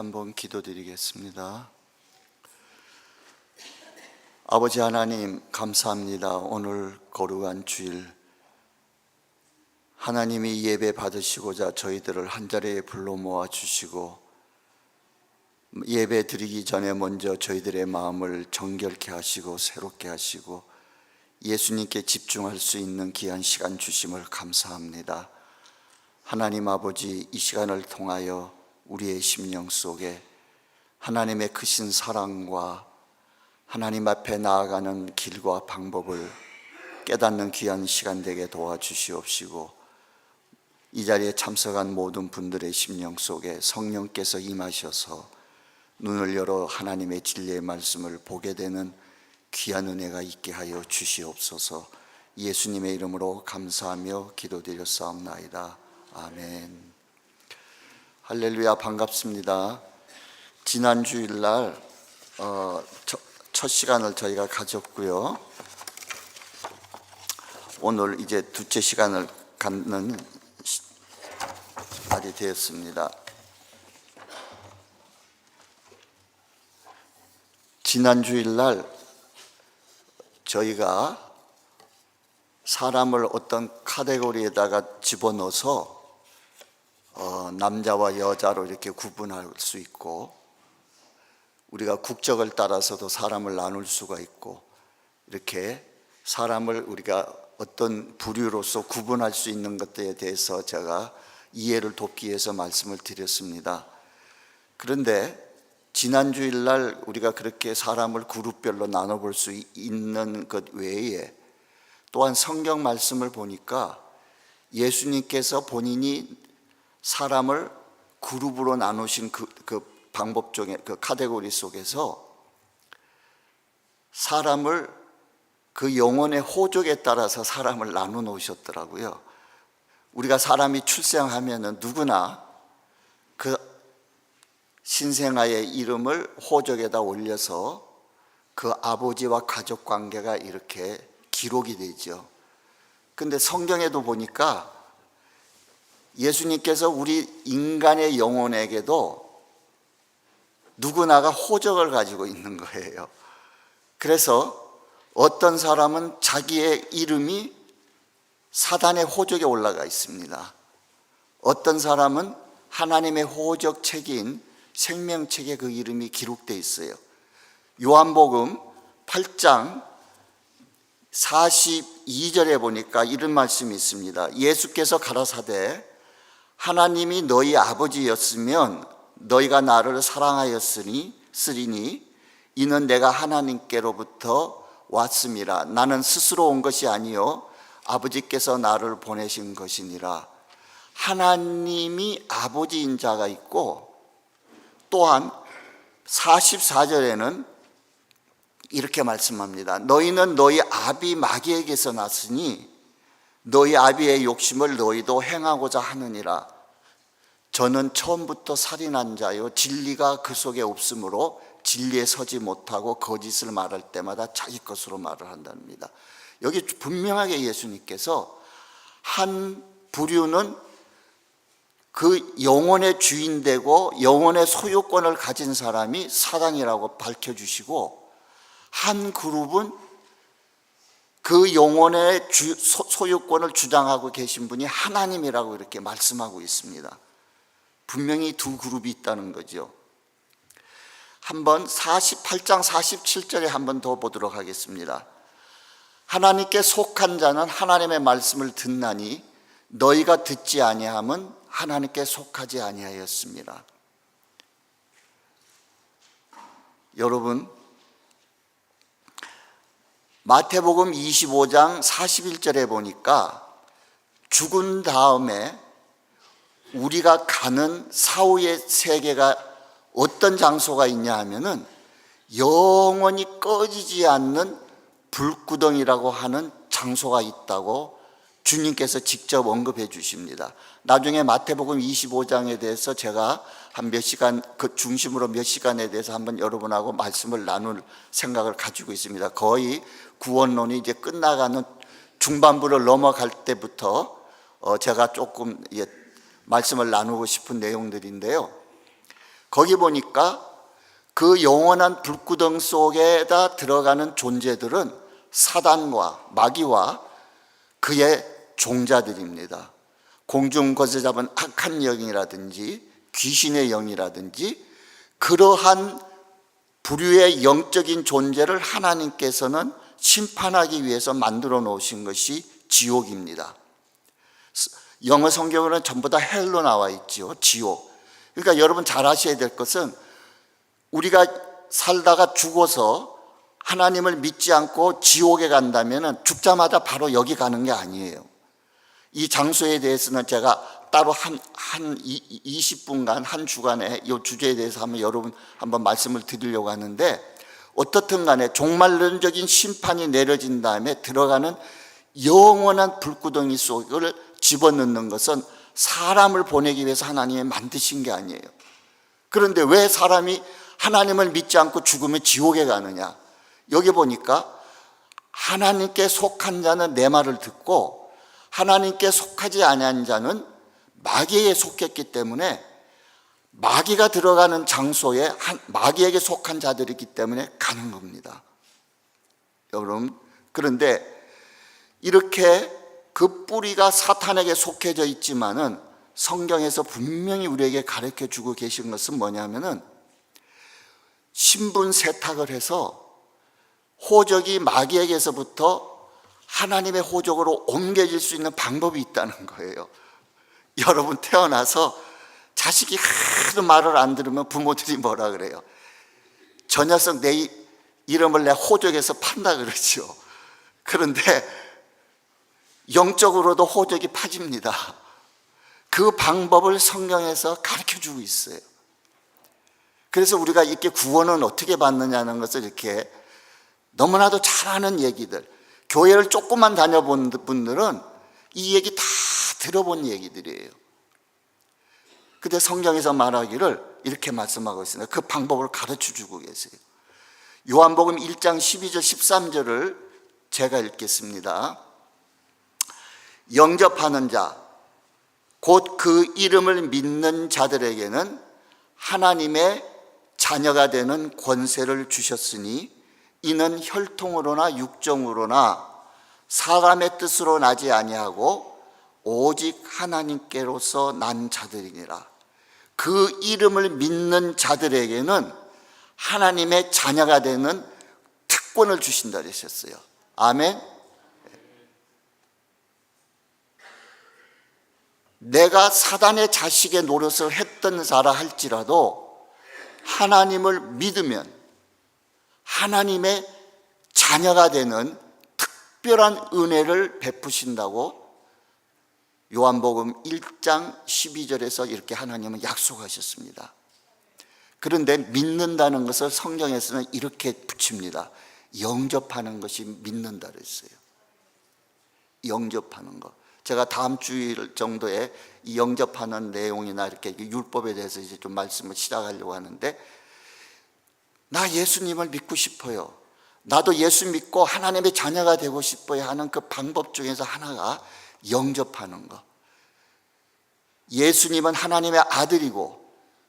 한번 기도드리겠습니다. 아버지 하나님 감사합니다. 오늘 거룩한 주일 하나님이 예배 받으시고자 저희들을 한 자리에 불러 모아 주시고 예배 드리기 전에 먼저 저희들의 마음을 정결케 하시고 새롭게 하시고 예수님께 집중할 수 있는 귀한 시간 주심을 감사합니다. 하나님 아버지 이 시간을 통하여 우리의 심령 속에 하나님의 크신 사랑과 하나님 앞에 나아가는 길과 방법을 깨닫는 귀한 시간 되게 도와주시옵시고 이 자리에 참석한 모든 분들의 심령 속에 성령께서 임하셔서 눈을 열어 하나님의 진리의 말씀을 보게 되는 귀한 은혜가 있게 하여 주시옵소서 예수님의 이름으로 감사하며 기도드렸사옵나이다. 아멘. 할렐루야 반갑습니다. 지난 주일날 어, 첫, 첫 시간을 저희가 가졌고요. 오늘 이제 둘째 시간을 갖는 시- 날이 되었습니다. 지난 주일날 저희가 사람을 어떤 카테고리에다가 집어넣어서 어, 남자와 여자로 이렇게 구분할 수 있고 우리가 국적을 따라서도 사람을 나눌 수가 있고 이렇게 사람을 우리가 어떤 부류로서 구분할 수 있는 것들에 대해서 제가 이해를 돕기 위해서 말씀을 드렸습니다. 그런데 지난 주일날 우리가 그렇게 사람을 그룹별로 나눠볼 수 있는 것 외에 또한 성경 말씀을 보니까 예수님께서 본인이 사람을 그룹으로 나누신 그, 그 방법 중에 그 카테고리 속에서 사람을 그 영혼의 호적에 따라서 사람을 나눠 놓으셨더라고요. 우리가 사람이 출생하면은 누구나 그 신생아의 이름을 호적에다 올려서 그 아버지와 가족 관계가 이렇게 기록이 되죠. 근데 성경에도 보니까 예수님께서 우리 인간의 영혼에게도 누구나가 호적을 가지고 있는 거예요. 그래서 어떤 사람은 자기의 이름이 사단의 호적에 올라가 있습니다. 어떤 사람은 하나님의 호적 책인 생명책에 그 이름이 기록되어 있어요. 요한복음 8장 42절에 보니까 이런 말씀이 있습니다. 예수께서 가라사대 하나님이 너희 아버지였으면 너희가 나를 사랑하였으니 쓰리니 이는 내가 하나님께로부터 왔음이라 나는 스스로 온 것이 아니요 아버지께서 나를 보내신 것이니라 하나님이 아버지인 자가 있고 또한 44절에는 이렇게 말씀합니다. 너희는 너희 아비 마귀에게서 났으니 너희 아비의 욕심을 너희도 행하고자 하느니라. 저는 처음부터 살인한 자요 진리가 그 속에 없으므로 진리에 서지 못하고 거짓을 말할 때마다 자기 것으로 말을 한답니다. 여기 분명하게 예수님께서 한 부류는 그 영혼의 주인 되고 영혼의 소유권을 가진 사람이 사단이라고 밝혀 주시고 한 그룹은 그 영혼의 주, 소, 소유권을 주장하고 계신 분이 하나님이라고 이렇게 말씀하고 있습니다. 분명히 두 그룹이 있다는 거죠. 한번 48장 47절에 한번 더 보도록 하겠습니다. 하나님께 속한 자는 하나님의 말씀을 듣나니 너희가 듣지 아니함은 하나님께 속하지 아니하였습니다. 여러분 마태복음 25장 41절에 보니까 죽은 다음에 우리가 가는 사후의 세계가 어떤 장소가 있냐 하면은 영원히 꺼지지 않는 불구덩이라고 하는 장소가 있다고 주님께서 직접 언급해 주십니다. 나중에 마태복음 25장에 대해서 제가 한 몇 시간 그 중심으로 몇 시간에 대해서 한번 여러분하고 말씀을 나눌 생각을 가지고 있습니다. 거의 구원론이 이제 끝나가는 중반부를 넘어갈 때부터 어 제가 조금 예 말씀을 나누고 싶은 내용들인데요. 거기 보니까 그 영원한 불구덩 속에다 들어가는 존재들은 사단과 마귀와 그의 종자들입니다. 공중 거세 잡은 악한 영이라든지 귀신의 영이라든지 그러한 부류의 영적인 존재를 하나님께서는 심판하기 위해서 만들어 놓으신 것이 지옥입니다. 영어 성경으로는 전부 다 헬로 나와 있지요. 지옥. 그러니까 여러분 잘 아셔야 될 것은 우리가 살다가 죽어서 하나님을 믿지 않고 지옥에 간다면 죽자마자 바로 여기 가는 게 아니에요. 이 장소에 대해서는 제가 따로 한, 한 20분간, 한 주간에 이 주제에 대해서 한번 여러분 한번 말씀을 드리려고 하는데 어떻든 간에 종말론적인 심판이 내려진 다음에 들어가는 영원한 불구덩이 속을 집어넣는 것은 사람을 보내기 위해서 하나님이 만드신 게 아니에요. 그런데 왜 사람이 하나님을 믿지 않고 죽으면 지옥에 가느냐? 여기 보니까 하나님께 속한 자는 내 말을 듣고 하나님께 속하지 아니한 자는 마귀에 속했기 때문에 마귀가 들어가는 장소에 한- 마귀에게 속한 자들이기 때문에 가는 겁니다. 여러분 그런데 이렇게 그 뿌리가 사탄에게 속해져 있지만은 성경에서 분명히 우리에게 가르쳐 주고 계신 것은 뭐냐면은 신분 세탁을 해서 호적이 마귀에게서부터 하나님의 호적으로 옮겨질 수 있는 방법이 있다는 거예요. 여러분 태어나서 자식이 하도 말을 안 들으면 부모들이 뭐라 그래요? 저 녀석 내 이- 이름을 내 호적에서 판다 그러죠. 그런데 영적으로도 호적이 파집니다. 그 방법을 성경에서 가르쳐 주고 있어요. 그래서 우리가 이렇게 구원은 어떻게 받느냐는 것을 이렇게 너무나도 잘 아는 얘기들, 교회를 조금만 다녀본 분들은 이 얘기 다 들어본 얘기들이에요. 근데 성경에서 말하기를 이렇게 말씀하고 있습니다. 그 방법을 가르쳐 주고 계세요. 요한복음 1장 12절 13절을 제가 읽겠습니다. 영접하는 자, 곧 그 이름을 믿는 자들에게는 하나님의 자녀가 되는 권세를 주셨으니 이는 혈통으로나 육정으로나 사람의 뜻으로 나지 아니하고 오직 하나님께로서 난 자들이니라. 그 이름을 믿는 자들에게는 하나님의 자녀가 되는 특권을 주신다 그러셨어요. 아멘. 내가 사단의 자식의 노릇을 했던 자라 할지라도 하나님을 믿으면 하나님의 자녀가 되는 특별한 은혜를 베푸신다고 요한복음 1장 12절에서 이렇게 하나님은 약속하셨습니다. 그런데 믿는다는 것을 성경에서는 이렇게 붙입니다. 영접하는 것이 믿는다 그랬어요. 영접하는 것. 제가 다음 주일 정도에 이 영접하는 내용이나 이렇게 율법에 대해서 이제 좀 말씀을 시작하려고 하는데 나 예수님을 믿고 싶어요. 나도 예수 믿고 하나님의 자녀가 되고 싶어요 하는 그 방법 중에서 하나가 영접하는 것. 예수님은 하나님의 아들이고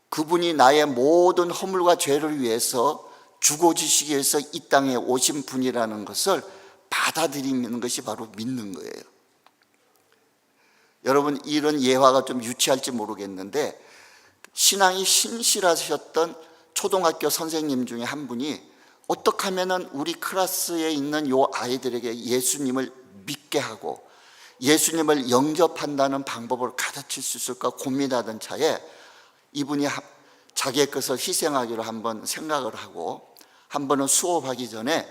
그분이 나의 모든 허물과 죄를 위해서 죽어주시기 위해서 이 땅에 오신 분이라는 것을 받아들이는 것이 바로 믿는 거예요. 여러분 이런 예화가 좀 유치할지 모르겠는데 신앙이 신실하셨던 초등학교 선생님 중에 한 분이 어떻게 하면은 우리 클래스에 있는 요 아이들에게 예수님을 믿게 하고 예수님을 영접한다는 방법을 가르칠 수 있을까 고민하던 차에 이분이 하- 자기의 것을 희생하기로 한번 생각을 하고 한 번은 수업하기 전에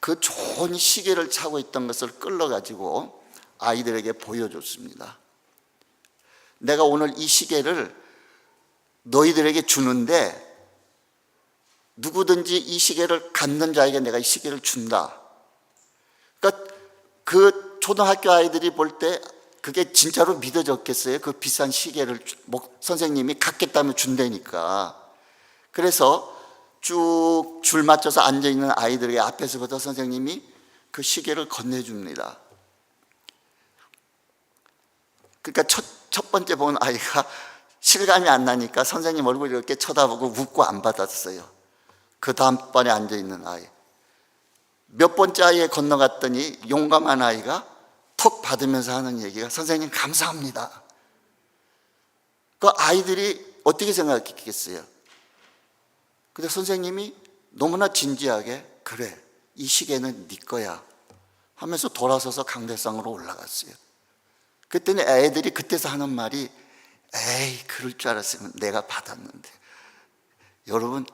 그 좋은 시계를 차고 있던 것을 끌어가지고 아이들에게 보여줬습니다. 내가 오늘 이 시계를 너희들에게 주는데 누구든지 이 시계를 갖는 자에게 내가 이 시계를 준다. 그러니까 그 초등학교 아이들이 볼 때 그게 진짜로 믿어졌겠어요? 그 비싼 시계를 선생님이 갖겠다면 준다니까. 그래서 쭉 줄 맞춰서 앉아 있는 아이들에게 앞에서부터 선생님이 그 시계를 건네줍니다. 그러니까 첫, 첫 번째 본 아이가 실감이 안 나니까 선생님 얼굴 이렇게 쳐다보고 웃고 안 받았어요. 그 다음번에 앉아 있는 아이. 몇 번째 아이에 건너갔더니 용감한 아이가 턱 받으면서 하는 얘기가 선생님 감사합니다. 그 아이들이 어떻게 생각했겠어요? 근데 선생님이 너무나 진지하게 그래 이 시계는 네 거야 하면서 돌아서서 강대상으로 올라갔어요. 그때는 애들이 그때서 하는 말이 에이 그럴 줄 알았으면 내가 받았는데 여러분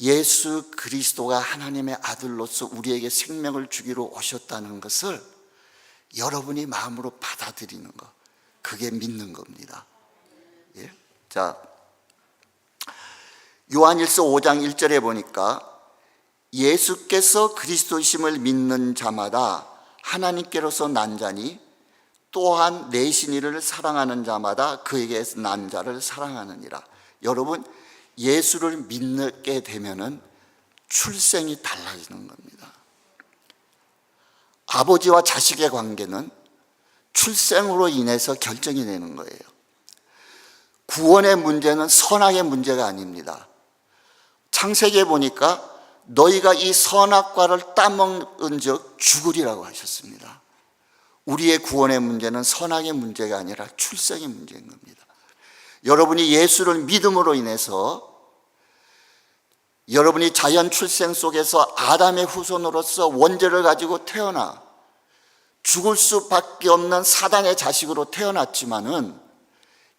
예수 그리스도가 하나님의 아들로서 우리에게 생명을 주기로 오셨다는 것을 여러분이 마음으로 받아들이는 것 그게 믿는 겁니다. 예? 자 요한일서 5장 1절에 보니까 예수께서 그리스도심을 믿는 자마다 하나님께로서 난 자니 또한 내신 이를 사랑하는 자마다 그에게 난 자를 사랑하느니라. 여러분 예수를 믿게 되면은 출생이 달라지는 겁니다. 아버지와 자식의 관계는 출생으로 인해서 결정이 되는 거예요. 구원의 문제는 선악의 문제가 아닙니다. 창세기에 보니까 너희가 이 선악과를 따먹은 즉 죽으리라고 하셨습니다. 우리의 구원의 문제는 선악의 문제가 아니라 출생의 문제인 겁니다. 여러분이 예수를 믿음으로 인해서 여러분이 자연 출생 속에서 아담의 후손으로서 원죄를 가지고 태어나 죽을 수밖에 없는 사단의 자식으로 태어났지만은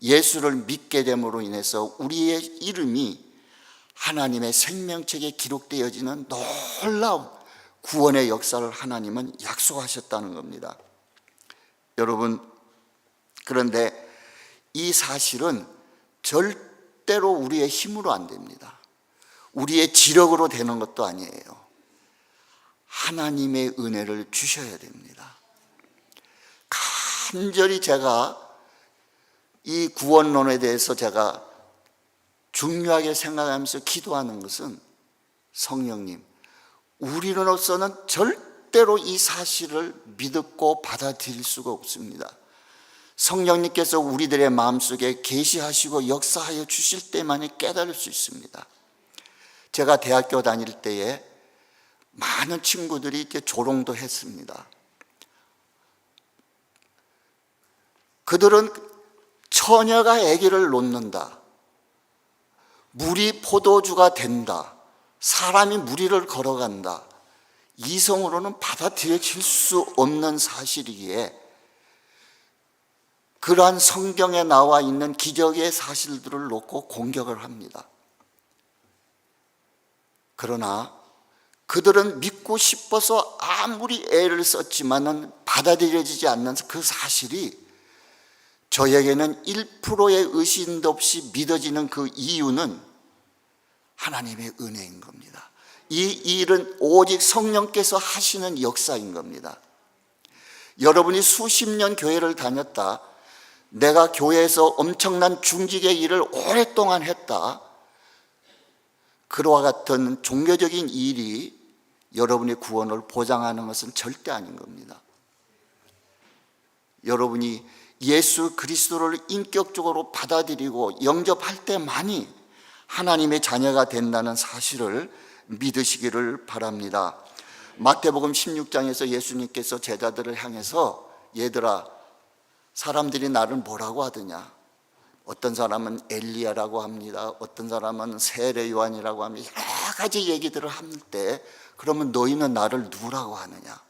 예수를 믿게 됨으로 인해서 우리의 이름이 하나님의 생명책에 기록되어지는 놀라운 구원의 역사를 하나님은 약속하셨다는 겁니다. 여러분, 그런데 이 사실은 절대로 우리의 힘으로 안 됩니다. 우리의 지력으로 되는 것도 아니에요. 하나님의 은혜를 주셔야 됩니다. 간절히 제가 이 구원론에 대해서 제가 중요하게 생각하면서 기도하는 것은 성령님, 우리로서는 절대로 이 사실을 믿고 받아들일 수가 없습니다. 성령님께서 우리들의 마음속에 계시하시고 역사하여 주실 때만이 깨달을 수 있습니다. 제가 대학교 다닐 때에 많은 친구들이 이렇게 조롱도 했습니다. 그들은 처녀가 아기를 놓는다. 물이 포도주가 된다. 사람이 무리를 걸어간다. 이성으로는 받아들여질 수 없는 사실이기에 그러한 성경에 나와 있는 기적의 사실들을 놓고 공격을 합니다. 그러나 그들은 믿고 싶어서 아무리 애를 썼지만은 받아들여지지 않는 그 사실이 저에게는 1%의 의심도 없이 믿어지는 그 이유는 하나님의 은혜인 겁니다. 이 일은 오직 성령께서 하시는 역사인 겁니다. 여러분이 수십 년 교회를 다녔다. 내가 교회에서 엄청난 중직의 일을 오랫동안 했다. 그와 같은 종교적인 일이 여러분의 구원을 보장하는 것은 절대 아닌 겁니다. 여러분이 예수 그리스도를 인격적으로 받아들이고 영접할 때만이 하나님의 자녀가 된다는 사실을 믿으시기를 바랍니다. 마태복음 16장에서 예수님께서 제자들을 향해서 얘들아 사람들이 나를 뭐라고 하더냐? 어떤 사람은 엘리야라고 합니다. 어떤 사람은 세례 요한이라고 합니다. 여러 가지 얘기들을 할 때 그러면 너희는 나를 누구라고 하느냐?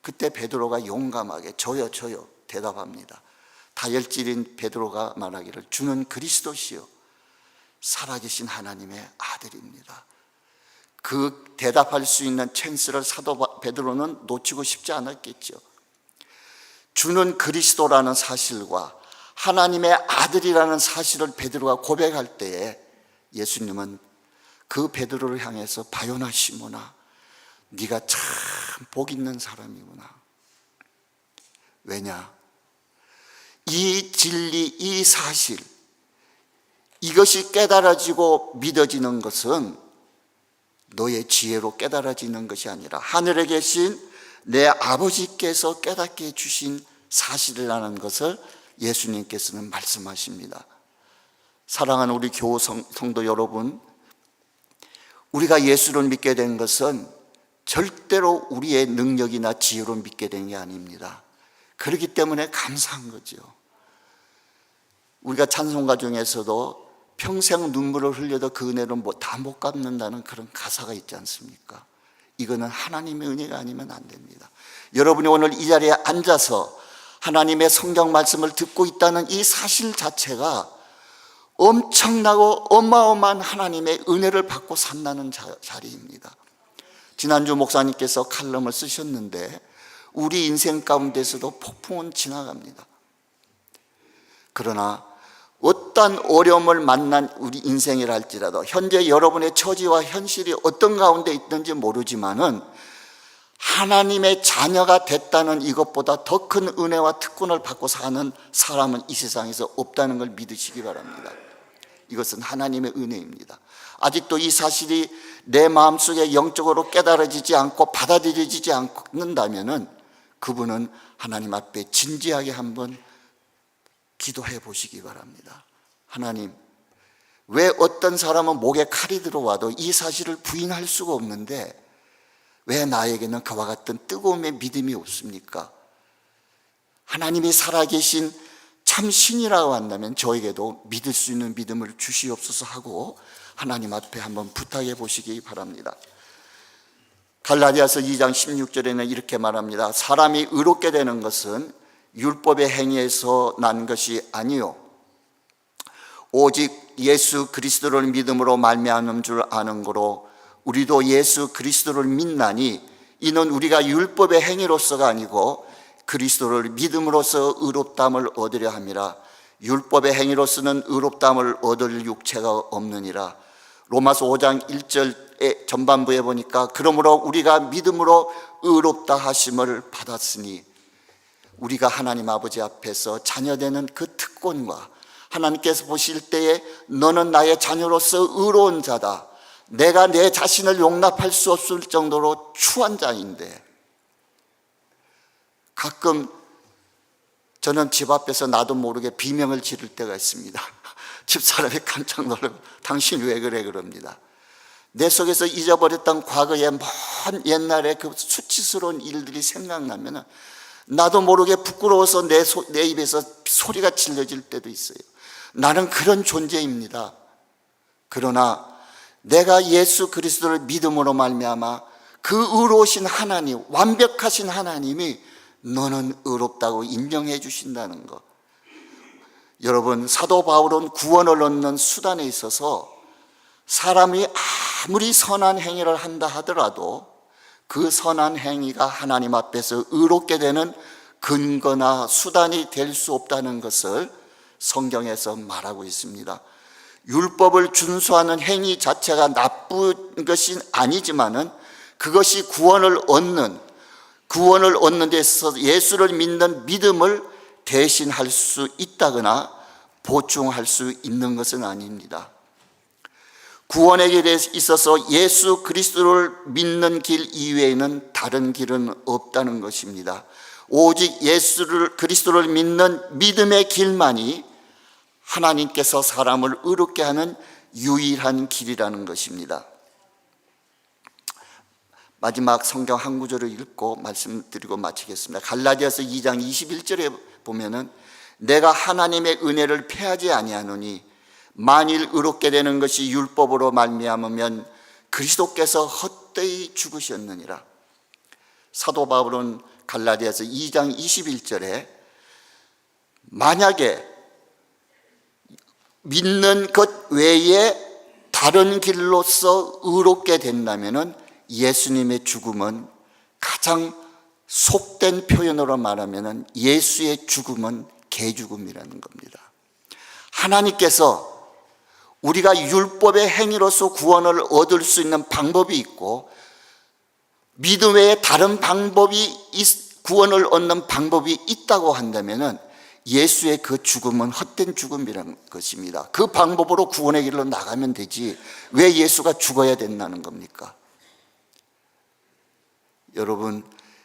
그때 베드로가 용감하게 저요 저요 대답합니다. 다혈질인 베드로가 말하기를 주는 그리스도시요 살아계신 하나님의 아들입니다. 그 대답할 수 있는 찬스를 사도 베드로는 놓치고 싶지 않았겠죠. 주는 그리스도라는 사실과 하나님의 아들이라는 사실을 베드로가 고백할 때에 예수님은 그 베드로를 향해서 바요나 시모나 네가 참 복 있는 사람이구나. 왜냐? 이 진리, 이 사실, 이것이 깨달아지고 믿어지는 것은 너의 지혜로 깨달아지는 것이 아니라 하늘에 계신 내 아버지께서 깨닫게 해주신 사실이라는 것을 예수님께서는 말씀하십니다. 사랑하는 우리 교우 성- 성도 여러분, 우리가 예수를 믿게 된 것은 절대로 우리의 능력이나 지혜로 믿게 된 게 아닙니다. 그렇기 때문에 감사한 거죠. 우리가 찬송가 중에서도 평생 눈물을 흘려도 그 은혜를 다못 갚는다는 그런 가사가 있지 않습니까? 이거는 하나님의 은혜가 아니면 안 됩니다. 여러분이 오늘 이 자리에 앉아서 하나님의 성경 말씀을 듣고 있다는 이 사실 자체가 엄청나고 어마어마한 하나님의 은혜를 받고 산다는 자, 자리입니다. 지난주 목사님께서 칼럼을 쓰셨는데 우리 인생 가운데서도 폭풍은 지나갑니다. 그러나 어떠한 어려움을 만난 우리 인생이라 할지라도 현재 여러분의 처지와 현실이 어떤 가운데 있든지 모르지만은 하나님의 자녀가 됐다는 이것보다 더 큰 은혜와 특권을 받고 사는 사람은 이 세상에서 없다는 걸 믿으시기 바랍니다. 이것은 하나님의 은혜입니다. 아직도 이 사실이 내 마음속에 영적으로 깨달아지지 않고 받아들여지지 않는다면은 그분은 하나님 앞에 진지하게 한번 기도해 보시기 바랍니다. 하나님, 왜 어떤 사람은 목에 칼이 들어와도 이 사실을 부인할 수가 없는데 왜 나에게는 그와 같은 뜨거움의 믿음이 없습니까? 하나님이 살아계신 참 신이라고 한다면 저에게도 믿을 수 있는 믿음을 주시옵소서 하고 하나님 앞에 한번 부탁해 보시기 바랍니다. 갈라디아서 2장 16절에는 이렇게 말합니다. 사람이 의롭게 되는 것은 율법의 행위에서 난 것이 아니요 오직 예수 그리스도를 믿음으로 말미암은 줄 아는 거로 우리도 예수 그리스도를 믿나니 이는 우리가 율법의 행위로서가 아니고 그리스도를 믿음으로써 의롭담을 얻으려 함이라 율법의 행위로서는 의롭담을 얻을 육체가 없느니라 로마서 5장 1절의 전반부에 보니까 그러므로 우리가 믿음으로 의롭다 하심을 받았으니 우리가 하나님 아버지 앞에서 자녀되는 그 특권과 하나님께서 보실 때에 너는 나의 자녀로서 의로운 자다. 내가 내 자신을 용납할 수 없을 정도로 추한 자인데 가끔 저는 집 앞에서 나도 모르게 비명을 지를 때가 있습니다. 집사람이 깜짝 놀라고 당신 왜 그래 그럽니다. 내 속에서 잊어버렸던 과거의 먼 옛날의 그 수치스러운 일들이 생각나면 나도 모르게 부끄러워서 내, 소, 내 입에서 소리가 질려질 때도 있어요. 나는 그런 존재입니다. 그러나 내가 예수 그리스도를 믿음으로 말미암아 그 의로우신 하나님, 완벽하신 하나님이 너는 의롭다고 인정해 주신다는 것. 여러분, 사도 바울은 구원을 얻는 수단에 있어서 사람이 아무리 선한 행위를 한다 하더라도 그 선한 행위가 하나님 앞에서 의롭게 되는 근거나 수단이 될 수 없다는 것을 성경에서 말하고 있습니다. 율법을 준수하는 행위 자체가 나쁜 것이 아니지만은 그것이 구원을 얻는 구원을 얻는 데 있어서 예수를 믿는 믿음을 대신할 수 있다거나 보충할 수 있는 것은 아닙니다. 구원에 있어서 예수 그리스도를 믿는 길 이외에는 다른 길은 없다는 것입니다. 오직 예수를 그리스도를 믿는 믿음의 길만이 하나님께서 사람을 의롭게 하는 유일한 길이라는 것입니다. 마지막 성경 한 구절을 읽고 말씀드리고 마치겠습니다. 갈라디아서 2장 21절에 보면은 내가 하나님의 은혜를 패하지 아니하노니 만일 의롭게 되는 것이 율법으로 말미암으면 그리스도께서 헛되이 죽으셨느니라. 사도 바울은 갈라디아서 2장 21절에 만약에 믿는 것 외에 다른 길로서 의롭게 된다면은 예수님의 죽음은 가장 속된 표현으로 말하면은 예수의 죽음은 개죽음이라는 겁니다. 하나님께서 우리가 율법의 행위로서 구원을 얻을 수 있는 방법이 있고 믿음 외에 다른 방법이 구원을 얻는 방법이 있다고 한다면은 예수의 그 죽음은 헛된 죽음이라는 것입니다. 그 방법으로 구원의 길로 나가면 되지 왜 예수가 죽어야 된다는 겁니까? 여러분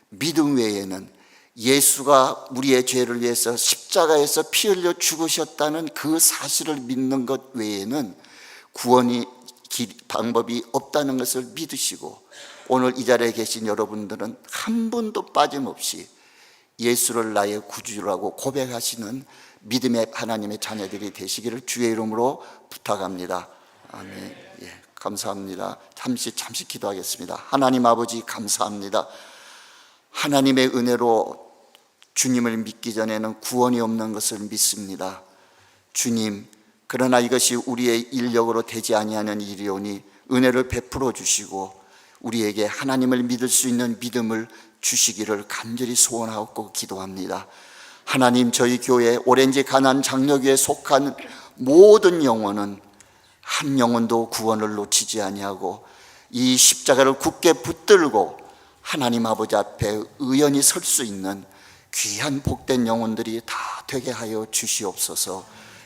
믿음 외에는 예수가 우리의 죄를 위해서 십자가에서 피 흘려 죽으셨다는 그 사실을 믿는 것 외에는 구원이 길- 방법이 없다는 것을 믿으시고 오늘 이 자리에 계신 여러분들은 한 분도 빠짐없이 예수를 나의 구주라고 고백하시는 믿음의 하나님의 자녀들이 되시기를 주의 이름으로 부탁합니다. 아멘. 예, 감사합니다. 잠시 잠시 기도하겠습니다. 하나님 아버지 감사합니다. 하나님의 은혜로 주님을 믿기 전에는 구원이 없는 것을 믿습니다. 주님, 그러나 이것이 우리의 인력으로 되지 아니하는 일이오니 은혜를 베풀어 주시고 우리에게 하나님을 믿을 수 있는 믿음을 주시기를 간절히 소원하고 기도합니다. 하나님 저희 교회 오렌지 가난 장로교에 속한 모든 영혼은 한 영혼도 구원을 놓치지 아니하고 이 십자가를 굳게 붙들고 하나님 아버지 앞에 의연히 설 수 있는 귀한 복된 영혼들이 다 되게 하여 주시옵소서.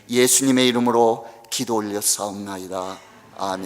예수님의 이름으로 기도 올려 싸움나이다. 아멘.